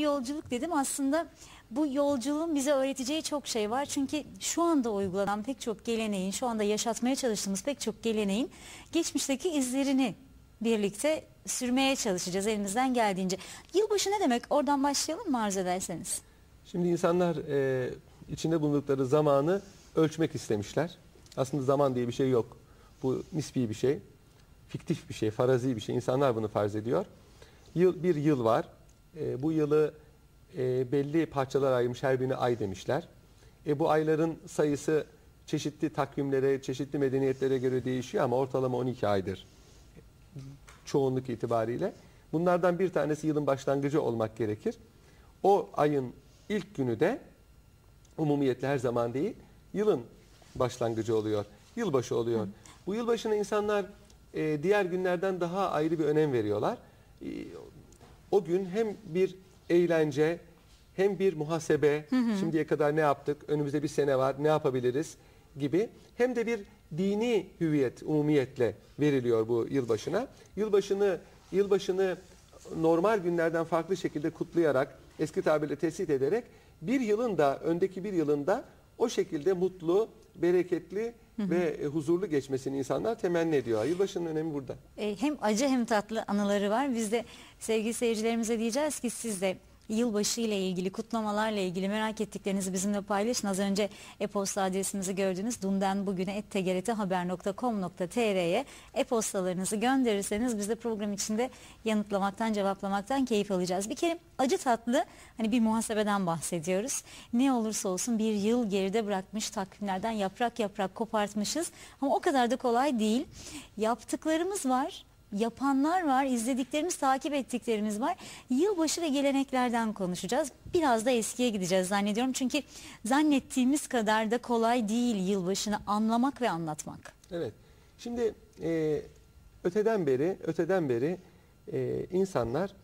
Yolculuk dedim aslında bu yolculuğun bize öğreteceği çok şey var. Çünkü şu anda uygulanan pek çok geleneğin, şu anda yaşatmaya çalıştığımız pek çok geleneğin geçmişteki izlerini birlikte sürmeye çalışacağız elimizden geldiğince. Yılbaşı ne demek? Oradan başlayalım mı arzu ederseniz? Şimdi insanlar e, içinde bulundukları zamanı ölçmek istemişler. Aslında zaman diye bir şey yok. Bu nispi bir şey, fiktif bir şey, farazi bir şey. İnsanlar bunu farz ediyor. Yıl, bir yıl var. E, bu yılı e, belli parçalar ayırmış, her birine ay demişler. E, bu ayların sayısı çeşitli takvimlere, çeşitli medeniyetlere göre değişiyor ama ortalama 12 aydır çoğunluk itibariyle. Bunlardan bir tanesi yılın başlangıcı olmak gerekir. O ayın ilk günü de umumiyetle her zaman değil, yılın başlangıcı oluyor. Yılbaşı oluyor. Bu yılbaşına insanlar e, diğer günlerden daha ayrı bir önem veriyorlar. E, o gün hem bir eğlence hem bir muhasebe, şimdiye kadar ne yaptık, önümüzde bir sene var, ne yapabiliriz gibi hem de bir dini hüviyet umumiyetle veriliyor bu yılbaşına. Yılbaşını yılbaşını normal günlerden farklı şekilde kutlayarak, eski tabirle tespit ederek bir yılın da öndeki bir yılında o şekilde mutlu, bereketli ve e, huzurlu geçmesini insanlar temenni ediyor. Yılbaşının önemi burada. E, hem acı hem tatlı anıları var. Biz de sevgili seyircilerimize diyeceğiz ki siz de yılbaşı ile ilgili kutlamalarla ilgili merak ettiklerinizi bizimle paylaşın. Az önce e-posta adresimizi gördünüz. Dunden bugüne tgrthaber.com.tr'ye e-postalarınızı gönderirseniz biz de program içinde yanıtlamaktan, cevaplamaktan keyif alacağız. Bir kere acı tatlı hani bir muhasebeden bahsediyoruz. Ne olursa olsun bir yıl geride bırakmış takvimlerden yaprak yaprak kopartmışız. Ama o kadar da kolay değil. Yaptıklarımız var yapanlar var, izlediklerimiz, takip ettiklerimiz var. Yılbaşı ve geleneklerden konuşacağız. Biraz da eskiye gideceğiz zannediyorum. Çünkü zannettiğimiz kadar da kolay değil yılbaşını anlamak ve anlatmak. Evet. Şimdi e, öteden beri öteden beri e, insanlar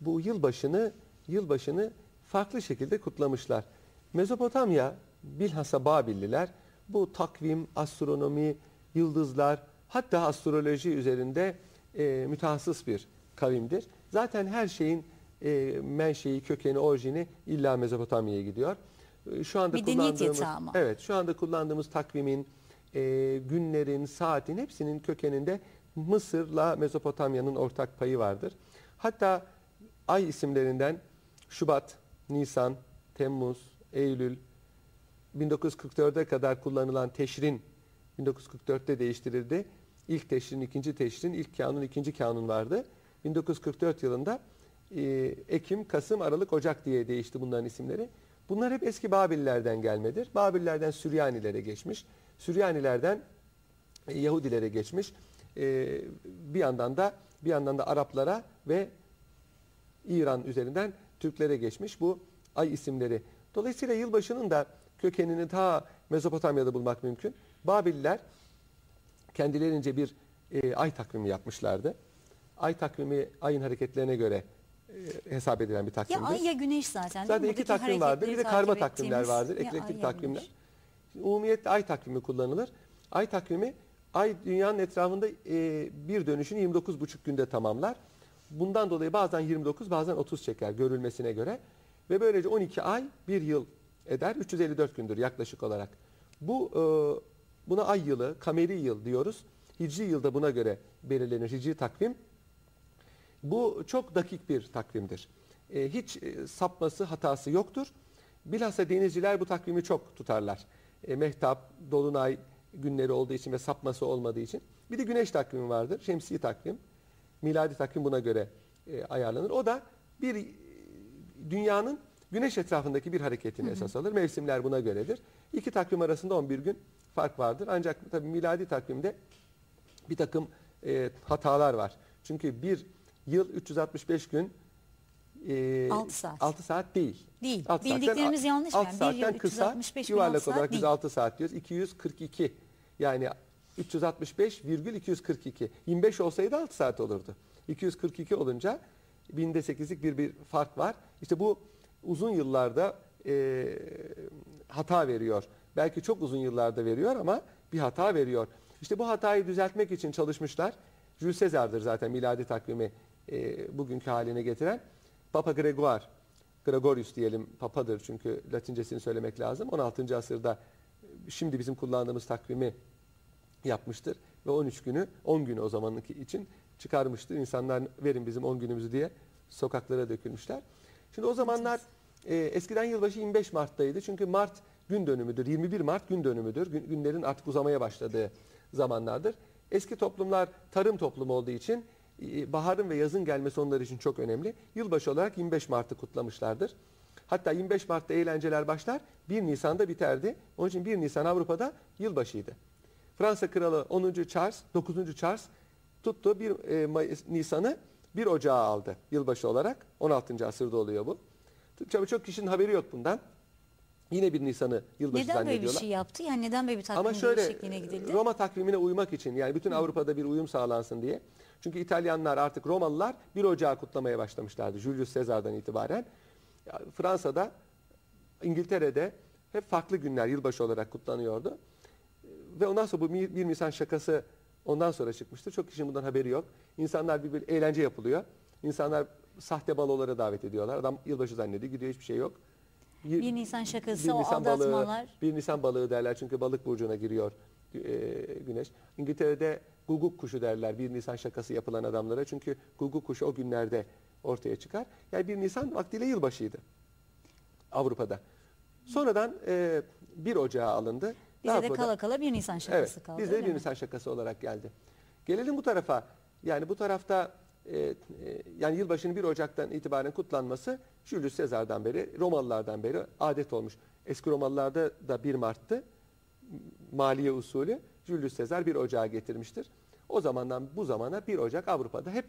bu yılbaşını yılbaşını farklı şekilde kutlamışlar. Mezopotamya bilhassa Babilliler bu takvim, astronomi, yıldızlar hatta astroloji üzerinde e, mütehassıs bir kavimdir. Zaten her şeyin e, menşei, kökeni, orijini illa Mezopotamya'ya gidiyor. E, Şu anda Medeniyet kullandığımız. Evet, şu anda kullandığımız takvimin, e, günlerin, saatin hepsinin kökeninde Mısır'la Mezopotamya'nın ortak payı vardır. Hatta ay isimlerinden Şubat, Nisan, Temmuz, Eylül, 1944'e kadar kullanılan teşrin 1944'te değiştirildi. İlk teşrin, ikinci teşrin, ilk kanun, ikinci kanun vardı. 1944 yılında e, Ekim, Kasım, Aralık, Ocak diye değişti bunların isimleri. Bunlar hep eski Babillerden gelmedir. Babillerden Süryanilere geçmiş. Süryanilerden e, Yahudilere geçmiş. E, bir yandan da bir yandan da Araplara ve İran üzerinden Türklere geçmiş bu ay isimleri. Dolayısıyla yılbaşının da kökenini ta Mezopotamya'da bulmak mümkün. Babiller kendilerince bir e, ay takvimi yapmışlardı. Ay takvimi ayın hareketlerine göre e, hesap edilen bir Ya takvimdir. ay ya güneş zaten. Zaten iki takvim vardır. Bir de karma takvimler vardır. ya Eklektik ya takvimler. güneş. Umumiyetle ay takvimi kullanılır. Ay takvimi ay dünyanın etrafında e, bir dönüşünü 29,5 günde tamamlar. Bundan dolayı bazen 29 bazen 30 çeker görülmesine göre. Ve böylece 12 ay bir yıl eder. 354 gündür yaklaşık olarak. Bu e, buna ay yılı, kameri yıl diyoruz. Hicri yılda buna göre belirlenir. Hicri takvim. Bu çok dakik bir takvimdir. E, hiç e, sapması, hatası yoktur. Bilhassa denizciler bu takvimi çok tutarlar. E, mehtap, dolunay günleri olduğu için ve sapması olmadığı için. Bir de güneş takvimi vardır. Şemsi takvim. Miladi takvim buna göre e, ayarlanır. O da bir e, dünyanın güneş etrafındaki bir hareketini esas alır. Mevsimler buna göredir. İki takvim arasında 11 gün fark vardır. Ancak tabii miladi takvimde bir takım e, hatalar var. Çünkü bir yıl 365 gün e, Altı saat. 6 saat değil. Değil. Altı saatten- Bildiklerimiz yanlış altı yani. Bir saatten kısa, 365 gün yuvarlak olarak biz değil. 6 saat diyoruz. 242 yani 365,242. 25 olsaydı 6 saat olurdu. 242 olunca binde 8'lik bir bir fark var. İşte bu uzun yıllarda e, hata veriyor. Belki çok uzun yıllarda veriyor ama bir hata veriyor. İşte bu hatayı düzeltmek için çalışmışlar. Jules Caesar'dır zaten miladi takvimi e, bugünkü haline getiren. Papa Gregoire Gregorius diyelim papadır çünkü latincesini söylemek lazım. 16. asırda şimdi bizim kullandığımız takvimi yapmıştır ve 13 günü 10 günü o zamanki için çıkarmıştır. İnsanlar verin bizim 10 günümüzü diye sokaklara dökülmüşler. Şimdi o zamanlar e, eskiden yılbaşı 25 Mart'taydı. Çünkü Mart gün dönümüdür. 21 Mart gün dönümüdür. Gün- günlerin artık uzamaya başladığı zamanlardır. Eski toplumlar tarım toplumu olduğu için e, baharın ve yazın gelmesi onlar için çok önemli. Yılbaşı olarak 25 Mart'ı kutlamışlardır. Hatta 25 Mart'ta eğlenceler başlar, 1 Nisan'da biterdi. Onun için 1 Nisan Avrupa'da yılbaşıydı. Fransa Kralı 10. Charles, 9. Charles tuttu 1 e, Nisan'ı 1 Ocağı aldı yılbaşı olarak. 16. asırda oluyor bu. Tabii çok kişinin haberi yok bundan. Yine 1 Nisan'ı yılbaşı Neden böyle bir zannediyorlar. şey yaptı? Yani neden böyle bir takvim Ama şöyle değişikliğine gidildi? Roma takvimine uymak için yani bütün Avrupa'da bir uyum sağlansın diye. Çünkü İtalyanlar artık Romalılar 1 Ocağı kutlamaya başlamışlardı Julius Caesar'dan itibaren. Fransa'da, İngiltere'de hep farklı günler yılbaşı olarak kutlanıyordu. Ve ondan sonra bu 1 Nisan şakası ondan sonra çıkmıştır. Çok kişinin bundan haberi yok. İnsanlar bir, bir eğlence yapılıyor. İnsanlar sahte balolara davet ediyorlar. Adam yılbaşı zannediyor, gidiyor hiçbir şey yok. Yir- 1 Nisan şakası, bir o Nisan balığı, aldatmalar. bir Nisan balığı derler çünkü balık burcuna giriyor e, güneş. İngiltere'de guguk kuşu derler bir Nisan şakası yapılan adamlara. Çünkü guguk kuşu o günlerde ortaya çıkar. Yani bir Nisan vaktiyle yılbaşıydı Avrupa'da. Sonradan e, 1 Ocağı alındı. Bize de sonra- kala kala 1 Nisan şakası evet, kaldı. bizde de bir mi? Nisan şakası olarak geldi. Gelelim bu tarafa. Yani bu tarafta e, e, yani yılbaşının 1 Ocak'tan itibaren kutlanması Julius Caesar'dan beri, Romalılardan beri adet olmuş. Eski Romalılarda da 1 Mart'tı. Maliye usulü Julius Caesar 1 Ocağı getirmiştir. O zamandan bu zamana 1 Ocak Avrupa'da hep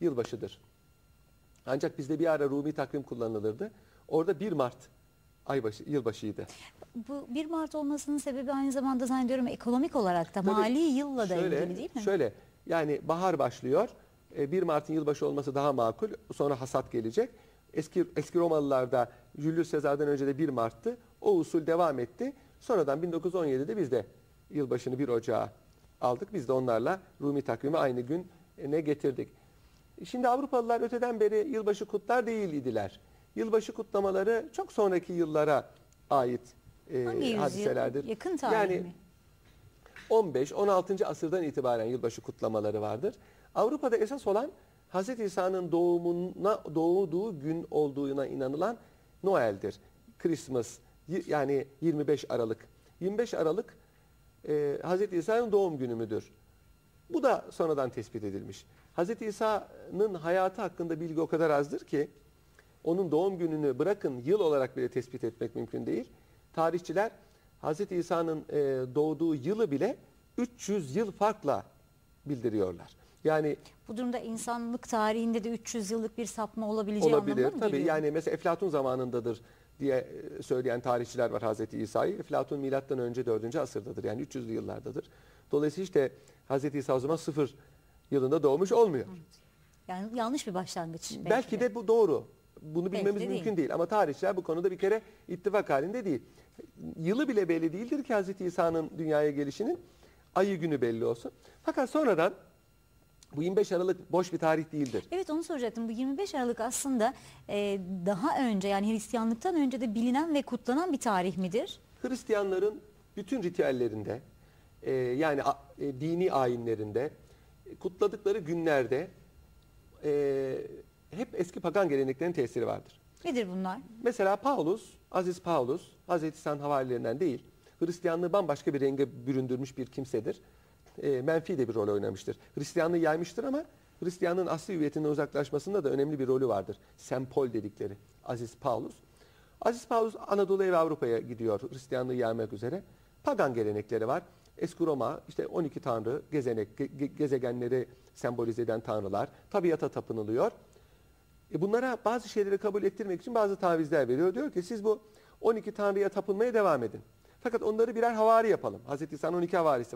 yılbaşıdır. Ancak bizde bir ara Rumi takvim kullanılırdı. Orada 1 Mart aybaşı, yılbaşıydı. Bu 1 Mart olmasının sebebi aynı zamanda zannediyorum ekonomik olarak da Tabii, mali yılla da şöyle, ilgili değil mi? Şöyle yani bahar başlıyor. E, 1 Mart'ın yılbaşı olması daha makul. Sonra hasat gelecek. Eski eski Romalılarda Julius Caesar'dan önce de 1 Mart'tı. O usul devam etti. Sonradan 1917'de biz de yılbaşını 1 Ocağı aldık. Biz de onlarla Rumi takvimi aynı gün ne getirdik. Şimdi Avrupalılar öteden beri yılbaşı kutlar değil idiler. Yılbaşı kutlamaları çok sonraki yıllara ait e, Hangi yüzyıl? hadiselerdir. Yakın tarih yani, mi? 15-16. asırdan itibaren yılbaşı kutlamaları vardır. Avrupa'da esas olan Hz. İsa'nın doğumuna doğduğu gün olduğuna inanılan Noel'dir. Christmas yani 25 Aralık. 25 Aralık e, Hz. İsa'nın doğum günü müdür? Bu da sonradan tespit edilmiş. Hz. İsa'nın hayatı hakkında bilgi o kadar azdır ki onun doğum gününü bırakın yıl olarak bile tespit etmek mümkün değil. Tarihçiler Hz. İsa'nın e, doğduğu yılı bile 300 yıl farkla bildiriyorlar. Yani Bu durumda insanlık tarihinde de 300 yıllık bir sapma olabileceği olabilir anlamına mı tabii. geliyor? Yani mesela Eflatun zamanındadır diye e, söyleyen tarihçiler var Hz. İsa'yı. Eflatun milattan önce 4. asırdadır. Yani 300'lü yıllardadır. Dolayısıyla işte Hz. İsa o zaman sıfır yılında doğmuş olmuyor. Yani yanlış bir başlangıç belki, Belki, de bu doğru. Bunu Belki bilmemiz de mümkün değil. değil. Ama tarihçiler bu konuda bir kere ittifak halinde değil. Yılı bile belli değildir ki Hz. İsa'nın dünyaya gelişinin ayı günü belli olsun. Fakat sonradan bu 25 Aralık boş bir tarih değildir. Evet onu soracaktım. Bu 25 Aralık aslında e, daha önce yani Hristiyanlıktan önce de bilinen ve kutlanan bir tarih midir? Hristiyanların bütün ritüellerinde e, yani a- e, dini ayinlerinde kutladıkları günlerde e, hep eski pagan geleneklerin tesiri vardır. Nedir bunlar? Mesela Paulus, Aziz Paulus, Hazreti İsa'nın havarilerinden değil, Hristiyanlığı bambaşka bir renge büründürmüş bir kimsedir. E, menfi de bir rol oynamıştır. Hristiyanlığı yaymıştır ama Hristiyanlığın asli hüviyetinden uzaklaşmasında da önemli bir rolü vardır. Sempol dedikleri Aziz Paulus. Aziz Paulus Anadolu'ya ve Avrupa'ya gidiyor Hristiyanlığı yaymak üzere. Pagan gelenekleri var. Eski Roma işte 12 tanrı, gezenek, ge- ge- gezegenleri sembolize eden tanrılar, tabiata tapınılıyor. E bunlara bazı şeyleri kabul ettirmek için bazı tavizler veriyor. Diyor ki siz bu 12 tanrıya tapınmaya devam edin. Fakat onları birer havari yapalım. Hazreti İsa'nın 12 havarisi var.